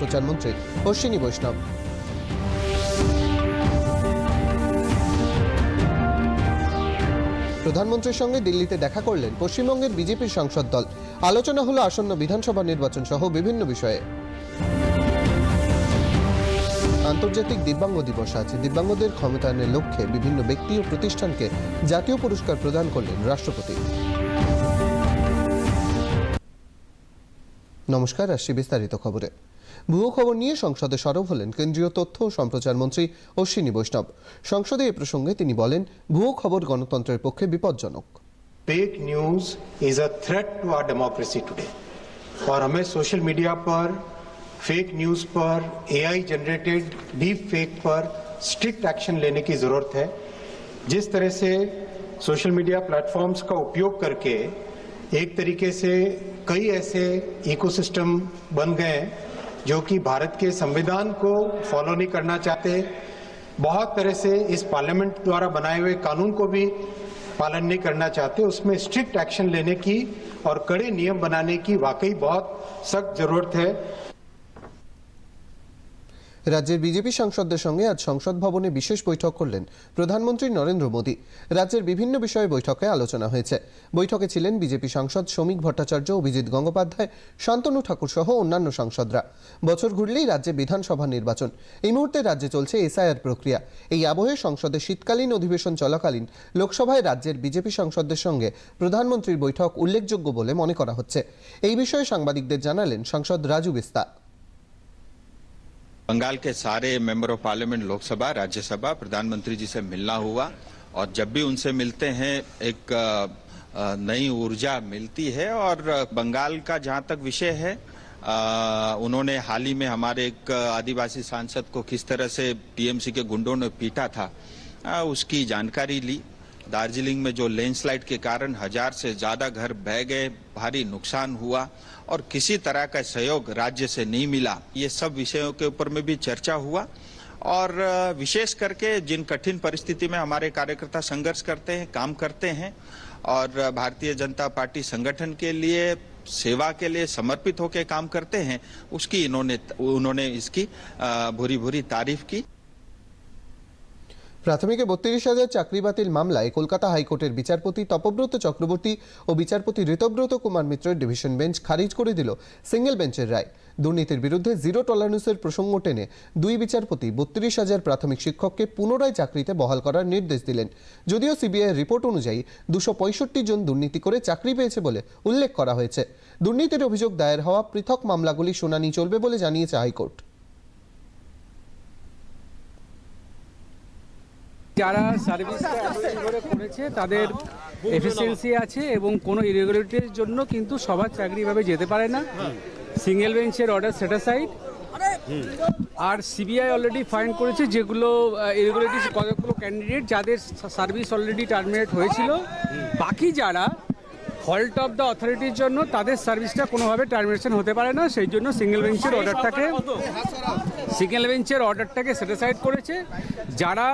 প্রচারমন্ত্রী অশ্বিনী বৈষ্ণব। প্রধানমন্ত্রীর সঙ্গে দিল্লিতে দেখা করলেন পশ্চিমবঙ্গের বিজেপির সংসদ দল। আলোচনা হলো আসন্ন বিধানসভা নির্বাচন সহ বিভিন্ন বিষয়ে। আন্তর্জাতিক দিব্যাঙ্গ দিবস আছে দিব্যাঙ্গদের ক্ষমতায়নের লক্ষ্যে বিভিন্ন ব্যক্তি ও প্রতিষ্ঠানকে জাতীয় পুরস্কার প্রদান করলেন রাষ্ট্রপতি। নমস্কার, আসছি বিস্তারিত খবরে। ভুয়ো খবর নিয়ে সংসদে সরব হলেন কেন্দ্রীয় তথ্য ও সম্প্রচার মন্ত্রী অশ্বিনী বৈষ্ণব সংসদে এ প্রসঙ্গে তিনি বলেন ভুয়ো খবর গণতন্ত্রের পক্ষে বিপজ্জনক fake news is a threat to our democracy today और हमें सोशल मीडिया पर फेक न्यूज पर एआई जनरेटेड डीप फेक पर स्ट्रिक्ट एक्शन लेने की जरूरत है जिस तरह से सोशल मीडिया प्लेटफॉर्म्स का उपयोग करके एक तरीके से कई ऐसे इकोसिस्टम बन गए हैं जो कि भारत के संविधान को फॉलो नहीं करना चाहते। बहुत तरह से इस पार्लियामेंट द्वारा बनाए हुए कानून को भी पालन नहीं करना चाहते। उसमें स्ट्रिक्ट एक्शन लेने की और कड़े नियम बनाने की वाकई बहुत सख्त ज़रूरत है। রাজ্যের বিজেপি সাংসদদের সঙ্গে আজ সংসদ ভবনে বিশেষ বৈঠক করলেন প্রধানমন্ত্রী নরেন্দ্র মোদী। রাজ্যের বিভিন্ন বিষয়ে বৈঠকে আলোচনা হয়েছে। বৈঠকে ছিলেন বিজেপি সাংসদ শ্রমিক ভট্টাচার্য, অভিজিৎ গঙ্গোপাধ্যায়, শান্তনু ঠাকুর সহ অন্যান্য সাংসদরা। বছর ঘুরলেই রাজ্যে বিধানসভা নির্বাচন। এই মুহূর্তে রাজ্যে চলছে এসআইআর প্রক্রিয়া। এই আবহে সংসদে শীতকালীন অধিবেশন চলাকালীন লোকসভায় রাজ্যের বিজেপি সাংসদদের সঙ্গে প্রধানমন্ত্রীর বৈঠক উল্লেখযোগ্য বলে মনে করা হচ্ছে। এই বিষয়ে সাংবাদিকদের জানালেন সাংসদ রাজু বিস্তা। बंगाल के सारे member of parliament Lok Sabha Rajya Sabha प्रधानमंत्री जी से मिलना हुआ और जब भी उनसे मिलते हैं एक नई ऊर्जा मिलती है और बंगाल का जहाँ तक विषय है अ, उन्होंने हाल ही में हमारे एक आदिवासी सांसद को किस तरह से टीएमसी के गुंडों ने पीटा था अ, उसकी जानकारी ली। दार्जिलिंग में जो लैंडस्लाइड के कारण हज़ार से ज़्यादा घर बह गए भारी नुकसान हुआ और किसी तरह का सहयोग राज्य से नहीं मिला। ये सब विषयों के ऊपर में भी चर्चा हुआ। और विशेष करके जिन कठिन परिस्थिति में हमारे कार्यकर्ता संघर्ष करते हैं, काम करते हैं, और भारतीय जनता पार्टी संगठन के लिए, सेवा के लिए समर्पित होकर काम करते हैं, उसकी इन्होंने, उन्होंने इसकी भूरी भूरी तारीफ़ की। প্রাথমিকে বত্রিশ হাজার চাকরি বাতিল মামলায় কলকাতা হাইকোর্টের বিচারপতি তপব্রত চক্রবর্তী ও বিচারপতি ঋতব্রত কুমার মিত্রের ডিভিশন বেঞ্চ খারিজ করে দিল সিঙ্গেল বেঞ্চের রায়। দুর্নীতির বিরুদ্ধে জিরো টলারেন্সের প্রসঙ্গ টেনে দুই বিচারপতি বত্রিশ হাজার প্রাথমিক শিক্ষককে পুনরায় চাকরিতে বহাল করার নির্দেশ দিলেন। যদিও সিবিআই রিপোর্ট অনুযায়ী দুশো পঁয়ষট্টি জন দুর্নীতি করে চাকরি পেয়েছে বলে উল্লেখ করা হয়েছে। দুর্নীতির অভিযোগ দায়ের হওয়া পৃথক মামলাগুলি শুনানি চলবে বলে জানিয়েছে হাইকোর্ট। যারা সার্ভিসটা করেছে, তাদের এফিসিয়েন্সি আছে এবং কোনো ইরেগুলারিটির জন্য কিন্তু সবার চাকরি এভাবে যেতে পারে না। সিঙ্গেল বেঞ্চের অর্ডার সেটাসাইড আর সিবিআই অলরেডি ফাইন করেছে যেগুলো ইরেগুলারিটিস কতগুলো ক্যান্ডিডেট যাদের সার্ভিস অলরেডি টার্মিনেট হয়েছিল। বাকি যারা ফল্ট অফ দ্য অথরিটির জন্য তাদের সার্ভিসটা কোনোভাবে টার্মিনেশন হতে পারে না, সেই জন্য সিঙ্গেল বেঞ্চের অর্ডারটাকে সিঙ্গেল বেঞ্চের অর্ডারটাকে সেটিসাইড করেছে। যারা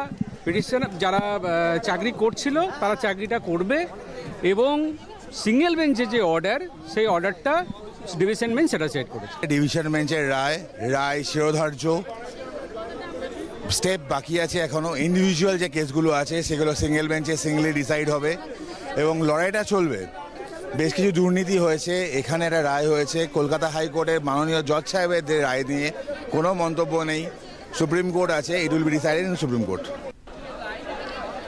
পিটিশন যারা চাকরি করছিল, তারা চাকরিটা করবে এবং সিঙ্গেল বেঞ্চে যে অর্ডার সেই অর্ডারটা ডিভিশন বেঞ্চ সেটিসাইড করেছে। ডিভিশন বেঞ্চের রায় রায় শিরোধার্য। স্টেপ বাকি আছে এখনও ইন্ডিভিজুয়াল যে কেসগুলো আছে, সেগুলো সিঙ্গেল বেঞ্চে সিঙ্গলি ডিসাইড হবে। এবং লড়াইটা চলবে। বেশ কিছু দুর্নীতি হয়েছে। এখানে একটা রায় হয়েছে। কলকাতা হাইকোর্টের মাননীয় জজ সাহেবের রায় নিয়ে কোনো মন্তব্য নেই। সুপ্রিম কোর্ট আছে it will be decided in supreme court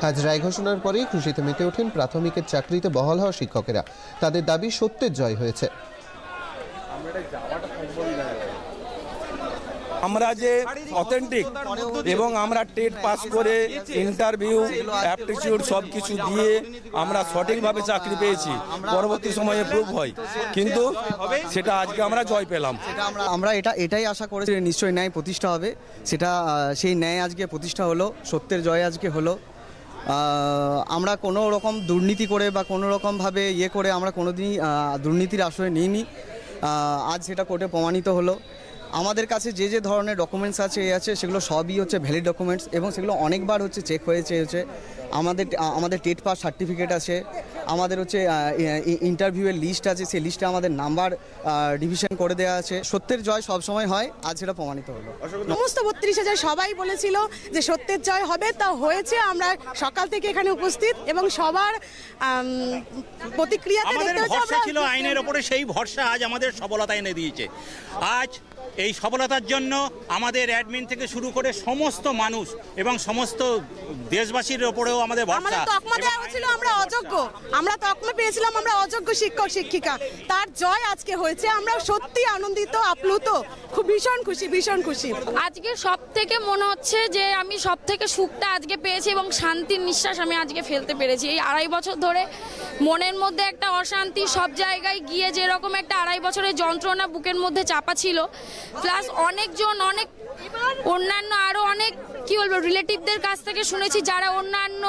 আজ রায় ঘোষণার পরেই খুশিতে মেতে ওঠেন প্রাথমিকের চাকরিতে বহাল হওয়া শিক্ষকেরা। তাদের দাবি সত্যের জয় হয়েছে। আমরা যে অথেন্টিক এবং আমরা টেট পাস করে ইন্টারভিউ অ্যাপটিটিউড সব কিছু দিয়ে আমরা সঠিকভাবে চাকরি পেয়েছি। পরবর্তী সময়ে প্রুভ হয়। কিন্তু সেটা আজকে আমরা জয় পেলাম। আমরা আমরা এটা এটাই আশা করেছি। যে নিশ্চয়ই ন্যায় প্রতিষ্ঠা হবে। সেটা সেই ন্যায় আজকে প্রতিষ্ঠা হলো সত্যের জয় আজকে হলো। আমরা কোনো রকম দুর্নীতি করে বা কোনো রকমভাবে ইয়ে করে আমরা কোনোদিনই দিনই দুর্নীতির আশ্রয় নিইনি। আজ সেটা কোর্টে প্রমাণিত হলো। আমাদের কাছে যে যে ধরনের ডকুমেন্টস আছে এ আছে সেগুলো সবই হচ্ছে ভ্যালিড ডকুমেন্টস এবং সেগুলো অনেকবার হচ্ছে চেক হয়েছে হচ্ছে আমাদের আমাদের টেট পাস সার্টিফিকেট আছে আমাদের হচ্ছে ইন্টারভিউয়ের লিস্ট আছে সেই লিস্টে আমাদের নাম্বার ডিভিশন করে দেওয়া আছে। সত্যের জয় সব সময় হয় আজ সেটা প্রমাণিত হলো। সমস্ত বত্রিশ হাজার সবাই বলেছিল যে সত্যের জয় হবে তা হয়েছে। আমরা সকাল থেকে এখানে উপস্থিত এবং সবার প্রতিক্রিয়া আমাদের ভরসা ছিল আইনের ওপরে সেই ভরসা আজ আমাদের সফলতা এনে দিয়েছে। আজ এই সফলতার জন্য আমাদের অ্যাডমিন থেকে শুরু করে সমস্ত মানুষ এবং সমস্ত দেশবাসীর ওপরেও আমাদের ভরসা। তকমা দেওয়া হয়েছিল আমরা অযোগ্য। আমরা তকমা পেয়েছিলাম আমরা অযোগ্য শিক্ষক শিক্ষিকা। তার জয় আজকে হয়েছে। আমরা সত্যি আনন্দিত আপ্লুত। খুব ভীষণ খুশি ভীষণ খুশি। আজকে সব থেকে মনে হচ্ছে যে আমি সব থেকে সুখটা আজকে পেয়েছি এবং শান্তির নিঃশ্বাস আমি আজকে ফেলতে পেরেছি। এই আড়াই বছর ধরে মনের মধ্যে একটা অশান্তি সব জায়গায় গিয়ে যেরকম একটা আড়াই বছরের যন্ত্রণা বুকের মধ্যে চাপা ছিল প্লাস অনেকজন, অনেক অন্যান্য আরও অনেক, কি বলব রিলেটিভদের কাছ থেকে শুনেছি যারা অন্যান্য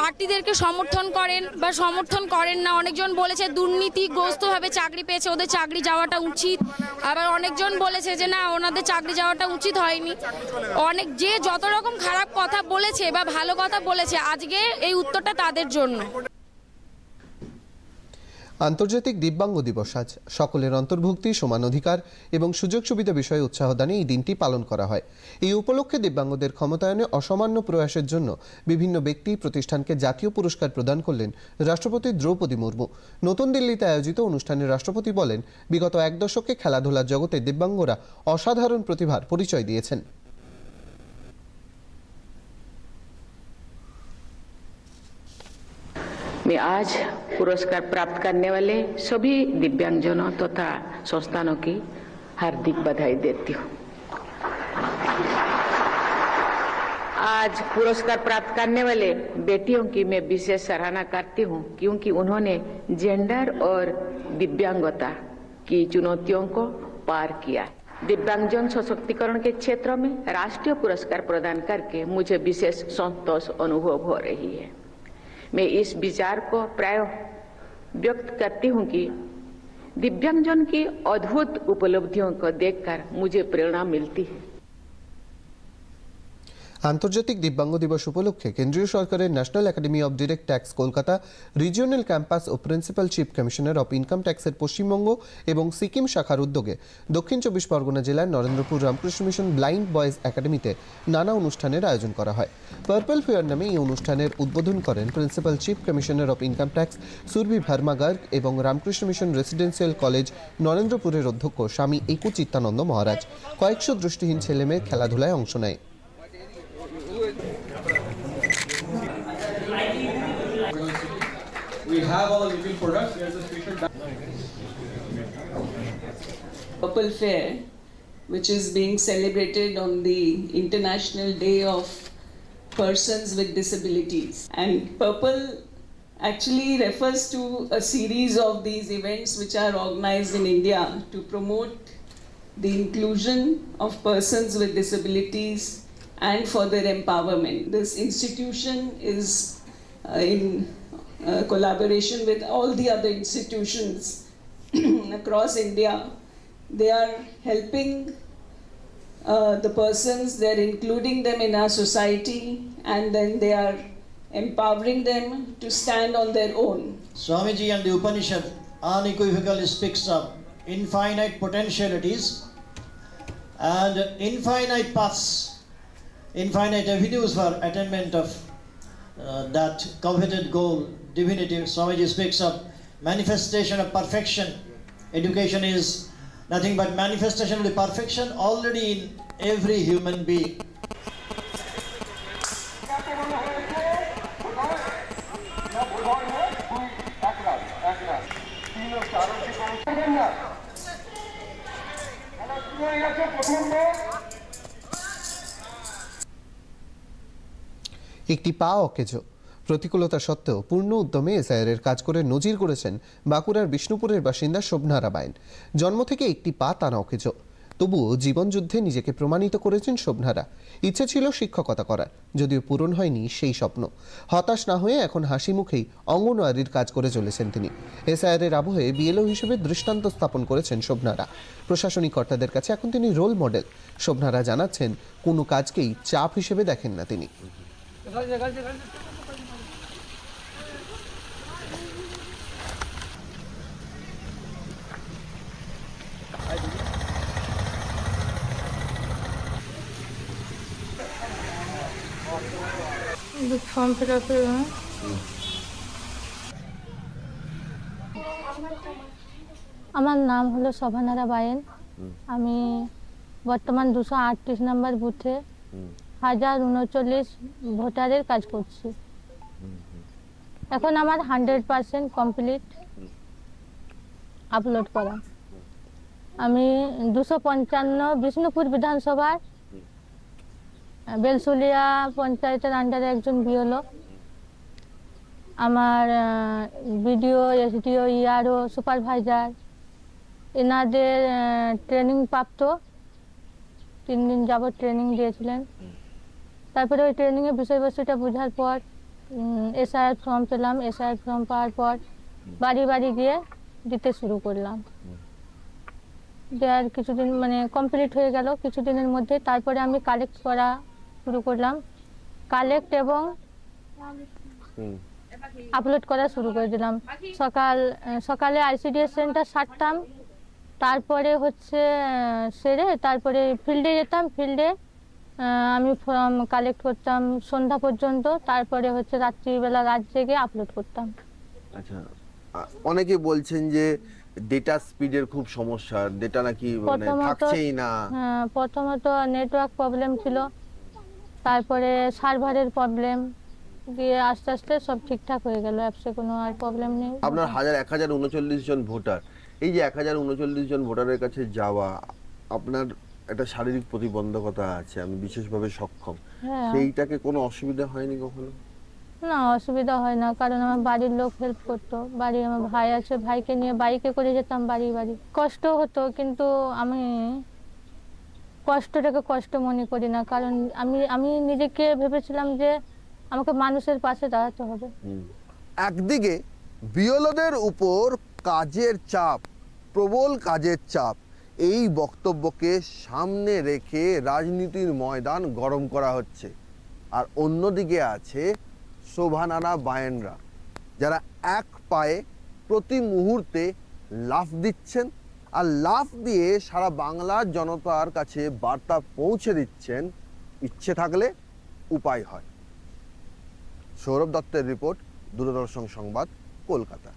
পার্টিদেরকে সমর্থন করেন বা সমর্থন করেন না। অনেকজন বলেছে দুর্নীতিগ্রস্তভাবে চাকরি পেয়েছে, ওদের চাকরি যাওয়াটা উচিত। আবার অনেকজন বলেছে যে, না, ওনাদের চাকরি যাওয়াটা উচিত হয়নি। অনেক, যে যত রকম খারাপ কথা বলেছে বা ভালো কথা বলেছে, আজকে এই উত্তরটা তাদের জন্য। আন্তর্জাতিক দিব্যাঙ্গ দিবস আজ সকলের অন্তর্ভুক্তি সমান অধিকার এবং সুযোগ সুবিধা বিষয়ে উৎসাহদানে এই দিনটি পালন করা হয় এই উপলক্ষে দিব্যাঙ্গদের ক্ষমতায়নে অসামান্য প্রয়াসের জন্য বিভিন্ন ব্যক্তি প্রতিষ্ঠানকে জাতীয় পুরস্কার প্রদান করলেন রাষ্ট্রপতি দ্রৌপদী মুর্মু নতুন দিল্লিতে আয়োজিত অনুষ্ঠানে রাষ্ট্রপতি বলেন বিগত এক দশকে খেলাধুলার জগতে দিব্যাঙ্গরা অসাধারণ প্রতিভার পরিচয় দিয়েছেন मैं आज पुरस्कार प्राप्त करने वाले सभी दिव्यांगजनों तथा तो संस्थानों की हार्दिक बधाई देती हूँ। आज पुरस्कार प्राप्त करने वाले बेटियों की मैं विशेष सराहना करती हूँ, क्योंकि उन्होंने जेंडर और दिव्यांगता की चुनौतियों को पार किया। दिव्यांगजन सशक्तिकरण के क्षेत्र में राष्ट्रीय पुरस्कार प्रदान करके मुझे विशेष संतोष अनुभव हो रही है। मैं इस विचार को प्राय व्यक्त करती हूँ कि दिव्यांगजन की अद्भुत उपलब्धियों को देखकर मुझे प्रेरणा मिलती है। আন্তর্জাতিক দিব্যাঙ্গ দিবস উপলক্ষে কেন্দ্রীয় সরকারের national academy of direct tax Kolkata, regional campus O principal chief commissioner of income ট্যাক্সের পশ্চিমবঙ্গ এবং সিকিম শাখার উদ্যোগে দক্ষিণ চব্বিশ পরগনা জেলার Narendrapur Ramakrishna mission blind boys একাডেমিতে নানা অনুষ্ঠানের আয়োজন করা হয়। পার্পল ফেয়ার নামে এই অনুষ্ঠানের উদ্বোধন করেন principal chief commissioner of income tax Surabhi Verma Garg এবং রামকৃষ্ণ মিশন রেসিডেন্সিয়াল কলেজ নরেন্দ্রপুরের অধ্যক্ষ স্বামী একু চিত্তানন্দ মহারাজ। কয়েকশো দৃষ্টিহীন ছেলেমেয়ে খেলাধুলায় অংশ নেয়। We have our little products. There's a special Purple Fair, which is being celebrated on the International Day of Persons with Disabilities. And Purple actually refers to a series of these events which are organized in India to promote the inclusion of persons with disabilities and for their empowerment. This institution is in uh, collaboration with all the other institutions across India. They are helping uh, the persons, they're including them in our society, and then they are empowering them to stand on their own. Swamiji and the Upanishad unequivocally speaks of infinite potentialities and infinite paths, infinite avenues for attainment of uh, Uh, that coveted goal, divinity. Swamiji speaks of manifestation of perfection. Education is nothing but manifestation of the perfection already in every human being. একটি পা অকেজো। প্রতিকূলতা সত্ত্বেও পূর্ণ উদ্যমে SIR এর কাজ করে নজির করেছেন বাঁকুড়ার বিষ্ণুপুরের বাসিন্দা শোভনা রামায়ণ জন্ম থেকে একটি পা তার অকেজো। তবুও জীবনযুদ্ধে নিজেকে প্রমাণিত করেছেন শোভনারা। ইচ্ছে ছিল শিক্ষকতা করার, যদিও পূরণ হয়নি সেই স্বপ্ন। হতাশ না হয়ে এখন হাসি মুখেই অঙ্গনওয়াড়ির কাজ করে চলেছেন তিনি। এসআইআরের আবহে বিএলও হিসেবে দৃষ্টান্ত স্থাপন করেছেন শোভনারা। প্রশাসনিক কর্তাদের কাছে এখন তিনি রোল মডেল। শোভনারা জানাচ্ছেন, কোনো কাজকেই চাপ হিসেবে দেখেন না তিনি। ফর্ম ফিল আপ আমার নাম হলো শোভানারা বায়েন আমি বর্তমান দুশো আটত্রিশ নম্বর বুথে। হাজার উনচল্লিশ ভোটারের কাজ করছি। এখন আমার হান্ড্রেড পার্সেন্ট কমপ্লিট আপলোড করা। আমি দুশো পঞ্চান্ন বিষ্ণুপুর বিধানসভার বেলসুলিয়া পঞ্চায়েতের আন্ডারে একজন বিওলো আমার বিডিও এসডিও ইআরও সুপারভাইজার এনাদের ট্রেনিং প্রাপ্ত। তিন দিন যাবত ট্রেনিং দিয়েছিলেন। তারপরে ওই ট্রেনিংয়ের বিষয়বস্তুটা বোঝার পর এসআইআর ফর্ম পেলাম এসআইআর ফর্ম পাওয়ার পর বাড়ি বাড়ি গিয়ে দিতে শুরু করলাম। দেওয়ার কিছুদিন মানে কমপ্লিট হয়ে গেল কিছুদিনের মধ্যে তারপরে আমি কালেক্ট করা শুরু করলাম। কালেক্ট এবং আপলোড করা শুরু করে দিলাম। সকাল সকালে আইসিডিএস সেন্টার সারতাম তারপরে হচ্ছে সেরে তারপরে ফিল্ডে যেতাম ফিল্ডে আমি ফর্ম কালেক্ট করতাম সন্ধ্যা পর্যন্ত তারপরে হচ্ছে রাত্রিবেলা রাত জেগে আপলোড করতাম। আচ্ছা অনেকে বলছেন যে ডেটা স্পিডের খুব সমস্যা ডেটা নাকি মানে থাকছেই না। হ্যাঁ, প্রথমত নেটওয়ার্ক প্রবলেম ছিল তারপরে সার্ভারের প্রবলেম দিয়ে আস্তে আস্তে সব ঠিকঠাক হয়ে গেল অ্যাপসে কোনো আর প্রবলেম নেই। আপনার হাজার এক হাজার উনচল্লিশ জন ভোটার এই যে এক হাজার উনচল্লিশ জন ভোটারের কাছে যাওয়া আপনার একটা শারীরিক প্রতিবন্ধকতা আছে আমি বিশেষভাবে সক্ষম। হ্যাঁ। সেইটাকে কোনো অসুবিধা হয়নি কখনো? না অসুবিধা হয় না কারণ আমার বাড়ির লোক হেল্প করতো। বাড়ি আমার ভাই আছে ভাইকে নিয়ে বাইকে করে যেতাম বাড়ি বাড়ি। কষ্ট হতো কিন্তু আমি কষ্টটাকে কষ্ট মনে করি না কারণ আমি আমি নিজেকে ভেবেছিলাম যে আমাকে মানুষের পাশে দাঁড়াতে হবে। একদিকে বিয়লদের উপর কাজের চাপ প্রবল কাজের চাপ এই বক্তব্যকে সামনে রেখে রাজনীতির ময়দান গরম করা হচ্ছে। আর অন্যদিকে আছে শোভানারা বায়েনরা, যারা এক পায়ে প্রতি মুহূর্তে লাফ দিচ্ছেন আর লাফ দিয়ে সারা বাংলার জনতার কাছে বার্তা পৌঁছে দিচ্ছেন। ইচ্ছে থাকলে উপায় হয়। সৌরভ দত্তের রিপোর্ট, দূরদর্শন সংবাদ, কলকাতা।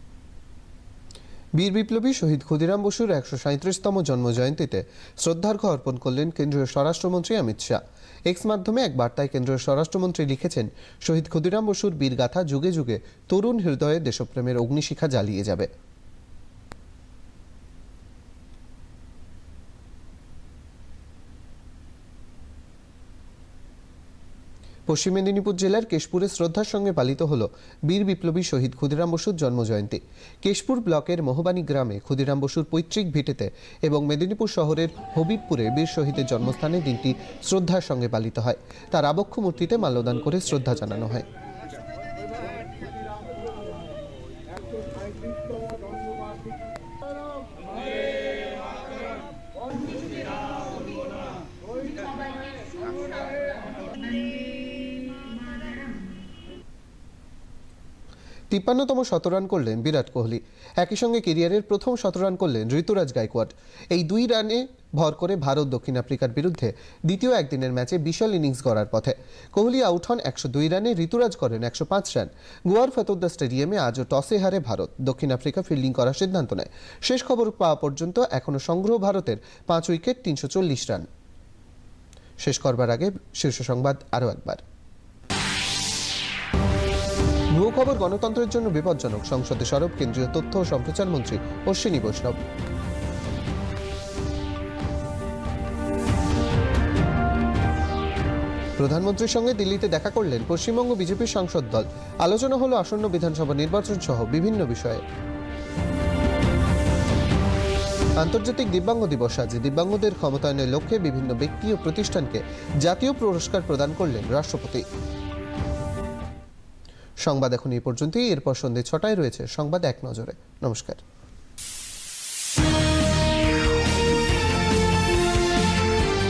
বীর বিপ্লবী শহীদ ক্ষুদিরাম বসুর একশো সাঁত্রিশতম জন্মজয়ন্তীতে শ্রদ্ধার্ঘ্য অর্পণ করলেন কেন্দ্রীয় স্বরাষ্ট্রমন্ত্রী অমিত শাহ। এক্স মাধ্যমে এক বার্তায় কেন্দ্রীয় স্বরাষ্ট্রমন্ত্রী লিখেছেন, শহীদ ক্ষুদিরাম বসুর বীরগাথা যুগে যুগে তরুণ হৃদয়ে দেশপ্রেমের অগ্নিশিখা জ্বালিয়ে যাবে। পশ্চিম মেদিনীপুর জেলার কেশপুরে শ্রদ্ধার সঙ্গে পালিত হল বীর বিপ্লবী শহীদ ক্ষুদিরাম বসুর জন্মজয়ন্তী। কেশপুর ব্লকের মহবানী গ্রামে ক্ষুদিরাম বসুর পৈতৃক ভিটেতে এবং মেদিনীপুর শহরের হবিবপুরে বীর শহীদের জন্মস্থানে দিনটি শ্রদ্ধার সঙ্গে পালিত হয়। তার আবক্ষ মূর্তিতে মাল্যদান করে শ্রদ্ধা জানানো হয়। তিপ্পান্নতম শতরান করলেন বিরাট কোহলি। একই সঙ্গে কেরিয়ারের প্রথম শতরান করলেন ঋতুরাজ গাইকোয়াড এই দুই রানে ভর করে ভারত দক্ষিণ আফ্রিকার বিরুদ্ধে দ্বিতীয় একদিনের ম্যাচে বিশাল ইনিংস গড়ার পথে। কোহলি আউট হন একশো দুই রানে, ঋতুরাজ করেন একশো পাঁচ রান। গোয়ার ফতোদ্দা স্টেডিয়ামে আজও টসে হারে ভারত। দক্ষিণ আফ্রিকা ফিল্ডিং করার সিদ্ধান্ত নেয়। শেষ খবর পাওয়া পর্যন্ত এখনও সংগ্রহ ভারতের পাঁচ উইকেট, তিনশো চল্লিশ রান। শেষ করবার আগে শীর্ষ সংবাদ আরও একবার। ভুয়ো খবর গণতন্ত্রের জন্য বিপজ্জনক। সংসদে সরব কেন্দ্রীয় তথ্য ও সম্প্রচার মন্ত্রী অশ্বিনী বৈষ্ণব। প্রধানমন্ত্রীর সঙ্গে দিল্লিতে দেখা করলেন পশ্চিমবঙ্গ বিজেপির সাংসদ দল। আলোচনা হলো আসন্ন বিধানসভা নির্বাচন সহ বিভিন্ন বিষয়ে। আন্তর্জাতিক দিব্যাঙ্গ দিবস আজ। দিব্যাঙ্গদের ক্ষমতায়নের লক্ষ্যে বিভিন্ন ব্যক্তি ও প্রতিষ্ঠানকে জাতীয় পুরস্কার প্রদান করলেন রাষ্ট্রপতি। সংবাদ এখন এই পর্যন্তই। এরপর সন্ধে ছটায় রয়েছে সংবাদ এক নজরে। নমস্কার।